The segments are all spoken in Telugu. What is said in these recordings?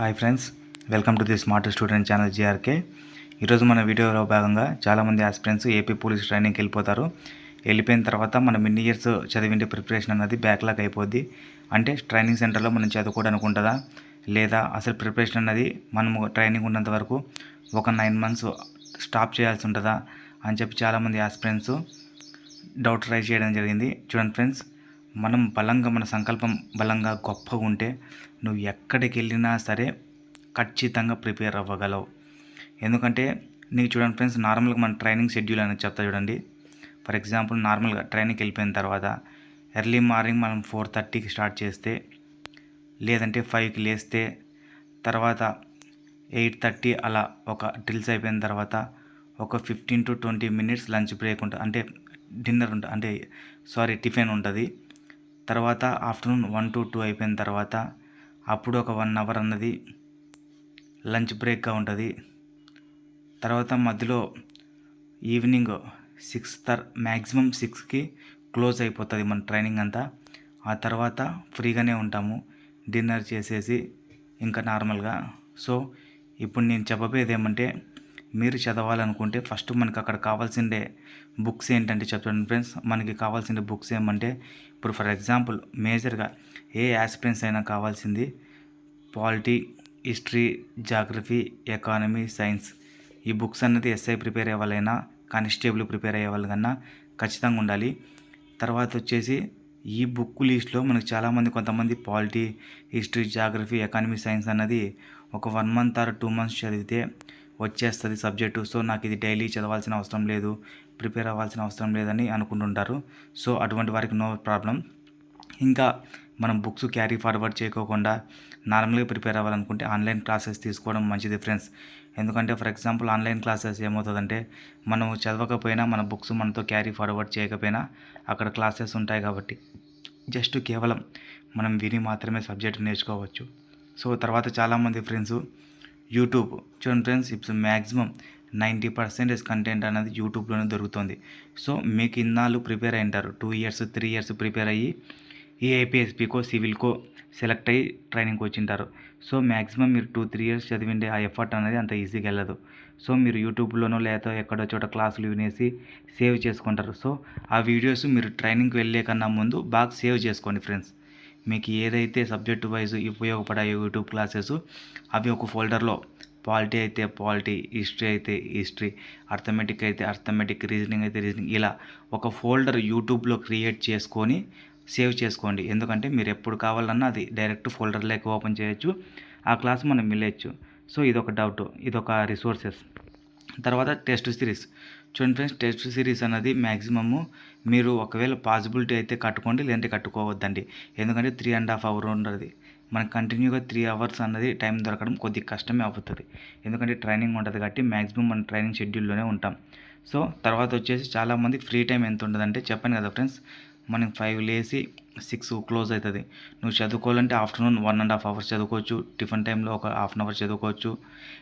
Hi friends welcome to the smart student channel GRK ఈరోజు మన వీడియోలో భాగంగా చాలామంది ఆస్పిరెంట్స్ ఏపీ పోలీస్ ట్రైనింగ్కి వెళ్ళిపోతారు. వెళ్ళిపోయిన తర్వాత మనం మిన్ని ఇయర్స్ చదివిండే ప్రిపరేషన్ అన్నది బ్యాక్లాగ్ అయిపోద్ది. అంటే ట్రైనింగ్ సెంటర్లో మనం చదువుకోవడానికి ఉంటుందా లేదా అసలు ప్రిపరేషన్ అన్నది మనము ట్రైనింగ్ ఉన్నంత వరకు ఒక నైన్ మంత్స్ స్టాప్ చేయాల్సి ఉంటుందా? అని చెప్పి చాలామంది ఆస్పిరెంట్స్ డౌట్ రైజ్ చేయడం జరిగింది. చూడండి ఫ్రెండ్స్ మనం బలంగా మన సంకల్పం బలంగా గొప్పగా ఉంటే నువ్వు ఎక్కడికి వెళ్ళినా సరే ఖచ్చితంగా ప్రిపేర్ అవ్వగలవు. ఎందుకంటే నీకు చూడండి ఫ్రెండ్స్ నార్మల్గా మన ట్రైనింగ్ షెడ్యూల్ అనేది చెప్తా చూడండి. ఫర్ ఎగ్జాంపుల్ నార్మల్గా ట్రైనింగ్కి వెళ్ళిపోయిన తర్వాత ఎర్లీ మార్నింగ్ మనం ఫోర్ థర్టీకి స్టార్ట్ చేస్తే లేదంటే ఫైవ్కి లేస్తే తర్వాత ఎయిట్ థర్టీ అలా ఒక డ్రిల్స్ అయిపోయిన తర్వాత ఒక fifteen to twenty minutes lunch break ఉంటుంది అంటే డిన్నర్ ఉంటుంది అంటే సారీ టిఫిన్ ఉంటుంది. తర్వాత ఆఫ్టర్నూన్ వన్ టు టూ అయిపోయిన తర్వాత అప్పుడు ఒక వన్ అవర్ అన్నది లంచ్ బ్రేక్గా ఉంటుంది. తర్వాత మధ్యలో ఈవినింగ్ సిక్స్ తర్ మ్యాక్సిమం సిక్స్కి క్లోజ్ అయిపోతుంది మన ట్రైనింగ్ అంతా. ఆ తర్వాత ఫ్రీగానే ఉంటాము. డిన్నర్ చేసేసి ఇంకా నార్మల్గా. సో ఇప్పుడు నేను చెప్పబోయేది ఏమంటే మీరు చదవాలనుకుంటే ఫస్ట్ మనకి అక్కడ కావాల్సిందే బుక్స్ ఏంటంటే చెప్తాను ఫ్రెండ్స్. మనకి కావాల్సిన బుక్స్ ఏమంటే ఇప్పుడు ఫర్ ఎగ్జాంపుల్ మేజర్గా ఏ ఆస్పిరెంట్స్ అయినా కావాల్సింది polity history geography economy science. ఈ బుక్స్ అన్నది ఎస్ఐ ప్రిపేర్ అయ్యే వాళ్ళైనా కానిస్టేబుల్ ప్రిపేర్ అయ్యే వాళ్ళకన్నా ఖచ్చితంగా ఉండాలి. తర్వాత వచ్చేసి ఈ బుక్ లిస్ట్లో మనకు చాలామంది కొంతమంది polity history geography economy science అన్నది ఒక one month or two months చదివితే వచ్చేస్తుంది సబ్జెక్టు సో నాకు ఇది డైలీ చదవాల్సిన అవసరం లేదు ప్రిపేర్ అవ్వాల్సిన అవసరం లేదని అనుకుంటుంటారు. సో అటువంటి వారికి నో ప్రాబ్లం ఇంకా మనం బుక్స్ క్యారీ ఫార్వర్డ్ చేయకోకుండా నార్మల్గా ప్రిపేర్ అవ్వాలనుకుంటే ఆన్లైన్ క్లాసెస్ తీసుకోవడం మంచిది ఫ్రెండ్స్ ఎందుకంటే ఫర్ ఎగ్జాంపుల్ ఆన్లైన్ క్లాసెస్ ఏమవుతుందంటే మనం చదవకపోయినా మన బుక్స్ మనతో క్యారీ ఫార్వర్డ్ చేయకపోయినా అక్కడ క్లాసెస్ ఉంటాయి కాబట్టి. జస్ట్ కేవలం మనం విని మాత్రమే సబ్జెక్ట్ నేర్చుకోవచ్చు. సో తర్వాత చాలామంది ఫ్రెండ్స్ యూట్యూబ్. చూడండి ఫ్రెండ్స్ ఇప్పుడు మ్యాక్సిమం నైంటీ పర్సెంటేజ్ కంటెంట్ అనేది యూట్యూబ్లోనే దొరుకుతుంది. సో మీకు ఇన్నాళ్ళు ప్రిపేర్ అయి ఉంటారు. Two years three years prepare అయ్యి ఈ ఏపీఎస్పీకో సివిల్కో సెలెక్ట్ అయ్యి ట్రైనింగ్కి వచ్చింటారు. సో మ్యాక్సిమం మీరు టూ త్రీ ఇయర్స్ చదివిండే ఆ ఎఫర్ట్ అనేది అంత ఈజీగా వెళ్ళదు. సో మీరు యూట్యూబ్లోనో లేదా ఎక్కడో చోట క్లాసులు వినేసి సేవ్ చేసుకుంటారు. సో ఆ వీడియోస్ మీరు ట్రైనింగ్కి వెళ్ళే కన్నా ముందు బాగా సేవ్ చేసుకోండి ఫ్రెండ్స్. మీకు ఏదైతే సబ్జెక్ట్ వైజ్ ఉపయోగపడాయో యూట్యూబ్ క్లాసెస్ అవి ఒక ఫోల్డర్లో పాలిటీ అయితే పాలిటీ హిస్టరీ అయితే హిస్టరీ అర్థమెటిక్ అయితే అర్థమెటిక్ రీజనింగ్ అయితే రీజనింగ్ ఇలా ఒక ఫోల్డర్ యూట్యూబ్లో క్రియేట్ చేసుకొని సేవ్ చేసుకోండి. ఎందుకంటే మీరు ఎప్పుడు కావాలన్నా అది డైరెక్ట్ ఫోల్డర్ లేక ఓపెన్ చేయొచ్చు ఆ క్లాస్ మనం మిలేయచ్చు సో ఇదొక డౌట్ ఇదొక రిసోర్సెస్. తర్వాత టెస్ట్ సిరీస్. చూడండి ఫ్రెండ్స్ టెస్ట్ సిరీస్ అనేది మ్యాక్సిమము మీరు ఒకవేళ పాసిబిలిటీ అయితే కట్టుకోండి లేదంటే కట్టుకోవద్దండి. ఎందుకంటే త్రీ అండ్ హాఫ్ అవర్ ఉండదు మనకు కంటిన్యూగా త్రీ అవర్స్ అన్నది టైం దొరకడం కొద్దిగా కష్టమే అవుతుంది. ఎందుకంటే ట్రైనింగ్ ఉంటుంది కాబట్టి మ్యాక్సిమం మన ట్రైనింగ్ షెడ్యూల్లోనే ఉంటాం. సో తర్వాత వచ్చేసి చాలామంది ఫ్రీ టైం ఎంత ఉంటుందంటే చెప్పాను కదా ఫ్రెండ్స్ మనకి ఫైవ్ లేసి సిక్స్ క్లోజ్ అవుతుంది. నువ్వు చదువుకోవాలంటే afternoon one and half hours చదువుకోవచ్చు. టిఫిన్ టైంలో ఒక హాఫ్ అన్ అవర్ చదువుకోవచ్చు.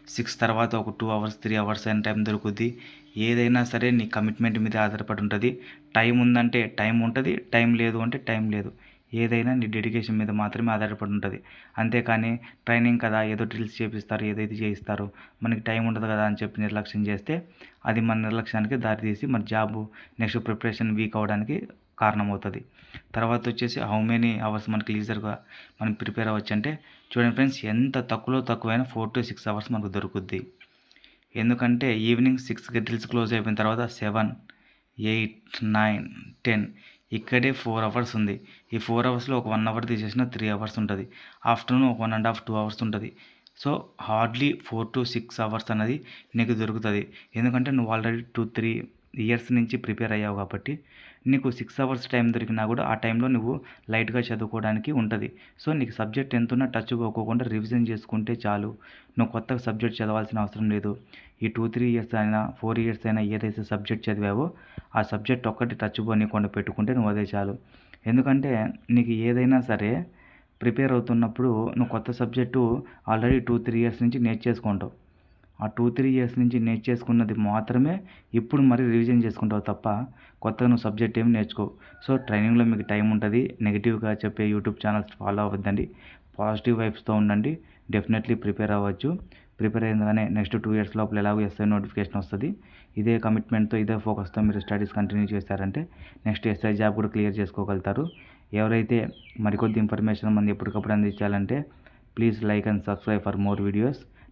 సిక్స్ తర్వాత ఒక టూ అవర్స్ త్రీ అవర్స్ అయిన టైం దొరుకుద్ది. ఏదైనా సరే నీ కమిట్మెంట్ మీద ఆధారపడి ఉంటుంది. టైం ఉందంటే టైం ఉంటుంది టైం లేదు అంటే టైం లేదు. ఏదైనా నీ డెడికేషన్ మీద మాత్రమే ఆధారపడి ఉంటుంది. అంతేకాని ట్రైనింగ్ కదా ఏదో డ్రిల్స్ చేపిస్తారు ఏదైతే చేయిస్తారు మనకి టైం ఉండదు కదా అని చెప్పి నిర్లక్ష్యం చేస్తే అది మన నిర్లక్ష్యానికి దారితీసి మన జాబ్ నెక్స్ట్ ప్రిపరేషన్ వీక్ అవ్వడానికి కారణమవుతుంది. తర్వాత వచ్చేసి హౌ మెనీ అవర్స్ మనకి లీజర్గా మనం ప్రిపేర్ అవ్వచ్చు అంటే చూడండి ఫ్రెండ్స్ ఎంత తక్కువలో తక్కువైనా ఫోర్ టు సిక్స్ అవర్స్ మనకు దొరుకుద్ది. ఎందుకంటే ఈవినింగ్ సిక్స్కి డ్రిల్స్ క్లోజ్ అయిపోయిన తర్వాత సెవెన్ ఎయిట్ నైన్ టెన్ ఇక్కడే ఫోర్ అవర్స్ ఉంది. ఈ ఫోర్ అవర్స్లో ఒక వన్ అవర్ తీసేసిన త్రీ అవర్స్ ఉంటుంది. ఆఫ్టర్నూన్ ఒక one and half two hours ఉంటుంది. So hardly four to six hours అనేది నీకు దొరుకుతుంది. ఎందుకంటే నువ్వు ఆల్రెడీ టూ త్రీ ఇయర్స్ నుంచి ప్రిపేర్ అయ్యావు కాబట్టి నీకు సిక్స్ అవర్స్ టైం దొరికినా కూడా ఆ టైంలో నువ్వు లైట్గా చదువుకోవడానికి ఉంటుంది. సో నీకు సబ్జెక్ట్ ఎంతున్నా టచ్ పోకోకుండా రివిజన్ చేసుకుంటే చాలు. నువ్వు కొత్తగా సబ్జెక్ట్ చదవాల్సిన అవసరం లేదు. ఈ టూ త్రీ ఇయర్స్ అయినా ఫోర్ ఇయర్స్ అయినా ఏదైతే సబ్జెక్ట్ చదివావో ఆ సబ్జెక్ట్ ఒక్కటి టచ్ పోనీకుండా పెట్టుకుంటే నువ్వు అదే చాలు. ఎందుకంటే నీకు ఏదైనా సరే ప్రిపేర్ అవుతున్నప్పుడు నువ్వు కొత్త subject already two three years నుంచి నేర్చేసుకుంటావు. ఆ టూ త్రీ ఇయర్స్ నుంచి నేర్చేసుకున్నది మాత్రమే ఇప్పుడు మరి రివిజన్ చేసుకుంటావు తప్ప కొత్తగా నువ్వు సబ్జెక్ట్ ఏమి నేర్చుకో. సో ట్రైనింగ్లో మీకు టైం ఉంటుంది. నెగిటివ్గా చెప్పే యూట్యూబ్ ఛానల్స్ ఫాలో అవ్వద్దండి. పాజిటివ్ వైబ్స్తో ఉండండి. డెఫినెట్లీ ప్రిపేర్ అవ్వచ్చు. ప్రిపేర్ అయిందనే నెక్స్ట్ టూ ఇయర్స్ లోపల ఎలాగో ఎస్ఐ నోటిఫికేషన్ వస్తుంది. ఇదే కమిట్మెంట్తో ఇదే ఫోకస్తో మీరు స్టడీస్ కంటిన్యూ చేశారంటే నెక్స్ట్ ఎస్ఐ జాబ్ కూడా క్లియర్ చేసుకోగలుగుతారు. ఎవరైతే మరికొద్ది ఇన్ఫర్మేషన్ మంది ఎప్పటికప్పుడు అందించాలంటే please like and subscribe for more videos